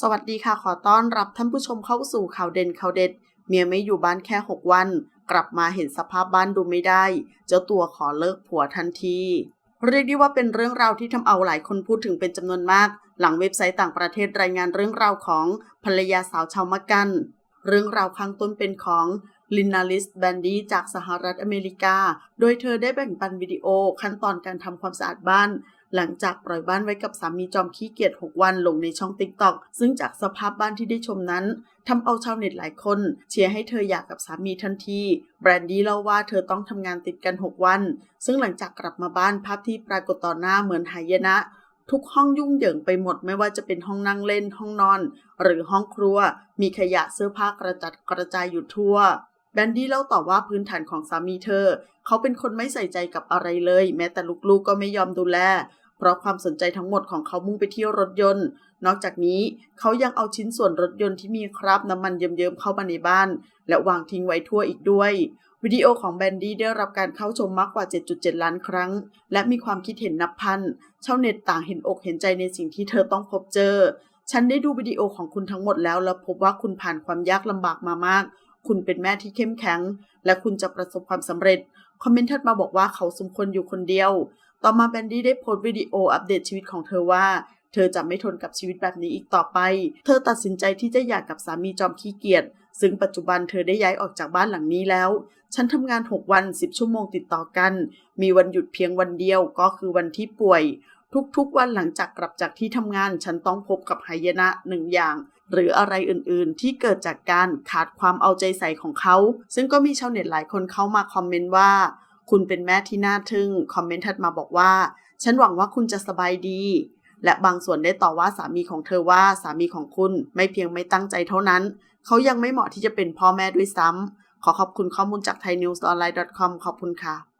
สวัสดีค่ะขอต้อนรับท่านผู้ชมเข้าสู่ข่าวเด่นข่าวเด็ด เมียไม่อยู่บ้านแค่ 6 วัน กลับมาเห็นสภาพบ้านดูไม่ได้ เจ้าตัวขอเลิกผัวทันที เรียกได้ว่าเป็นเรื่องราวที่ทำเอาหลายคนพูดถึงเป็นจำนวนมาก หลังเว็บไซต์ต่างประเทศรายงานเรื่องราวของภรรยาสาวชาวมักกัน เรื่องราวข้างต้นเป็นของลินนาลิสแบนดี้จากสหรัฐอเมริกา โดยเธอได้แบ่งปันวิดีโอขั้นตอนการทำความสะอาดบ้าน หลังจากปล่อยบ้านไว้กับสามีจอมขี้เกียจ 6 วันลงในช่อง TikTok ซึ่งจากสภาพบ้านที่ได้ชมนั้นทำเอาชาวเน็ตหลายคนเชียร์ให้เธอหย่ากกับสามีทันที แบรนดี้เล่าว่าเธอต้องทำงานติดกัน 6 วัน ซึ่งหลังจากกลับมาบ้านภาพที่ปรากฏต่อหน้าเหมือนหายนะ ทุกห้องยุ่งเหยิงไปหมดไม่ว่าจะเป็นห้องนั่งเล่นห้องนอน หรือห้องครัว มีขยะเสื้อผ้ากระจัดกระจายอยู่ทั่ว แบนดี้เล่าต่อว่าพื้นฐานของสามีเธอ เขาเป็นคนไม่ใส่ใจกับอะไรเลย แม้แต่ลูกๆก็ไม่ยอมดูแล ราะความสนใจทั้งหมดของเขามุ่งไปที่รถยนต์ นอกจากนี้เขายังเอาชิ้นส่วนรถยนต์ที่มีคราบน้ำมันเยิ้มๆเข้ามาในบ้าน และวางทิ้งไว้ทั่วอีกด้วย วิดีโอของแบนดี้ได้รับการเข้าชมมากกว่า 7.7 ล้านครั้ง และมีความคิดเห็นนับพันชาวเน็ตต่างเห็นอกเห็นใจในสิ่งที่เธอต้องพบเจอ ฉันได้ดูวิดีโอของคุณทั้งหมดแล้ว แล้วพบว่าคุณผ่านความยากลำบากมามาก คุณเป็นแม่ที่เข้มแข็ง และคุณจะประสบความสำเร็จคอมเมนต์ถัดมาบอกว่าเขาสมควรอยู่คนเดียว ต่อมาแบนดี้ได้โพสต์วิดีโออัปเดตชีวิตของเธอว่า เธอจะไม่ทนกับชีวิตแบบนี้อีกต่อไป เธอตัดสินใจที่จะหย่ากกับสามีจอมขี้เกียจซึ่งปัจจุบันเธอได้ย้ายออกจากบ้านหลังนี้แล้ว ฉันทำงาน 6 วัน 10 ชั่วโมงติดต่อกัน มีวันหยุดเพียงวันเดียวก็คือวันที่ป่วย ทุกๆวันหลังจากกลับจากที่ทำงาน ฉันต้องพบกับหายนะหนึ่งอย่าง หรืออะไรอื่นๆ ที่เกิดจากการขาดความเอาใจใส่ของเขา ซึ่งก็มีชาวเน็ตหลายคนเข้ามาคอมเมนต์ว่า คุณเป็นแม่ที่น่าทึ่ง คอมเมนต์ถัดมาบอกว่า ฉันหวังว่าคุณจะสบายดี และบางส่วนได้ต่อว่าสามีของเธอว่าสามีของคุณไม่เพียงไม่ตั้งใจเท่านั้น เขายังไม่เหมาะที่จะเป็นพ่อแม่ด้วยซ้ำขอขอบคุณข้อมูลจาก thainewsonline.com ขอบคุณค่ะ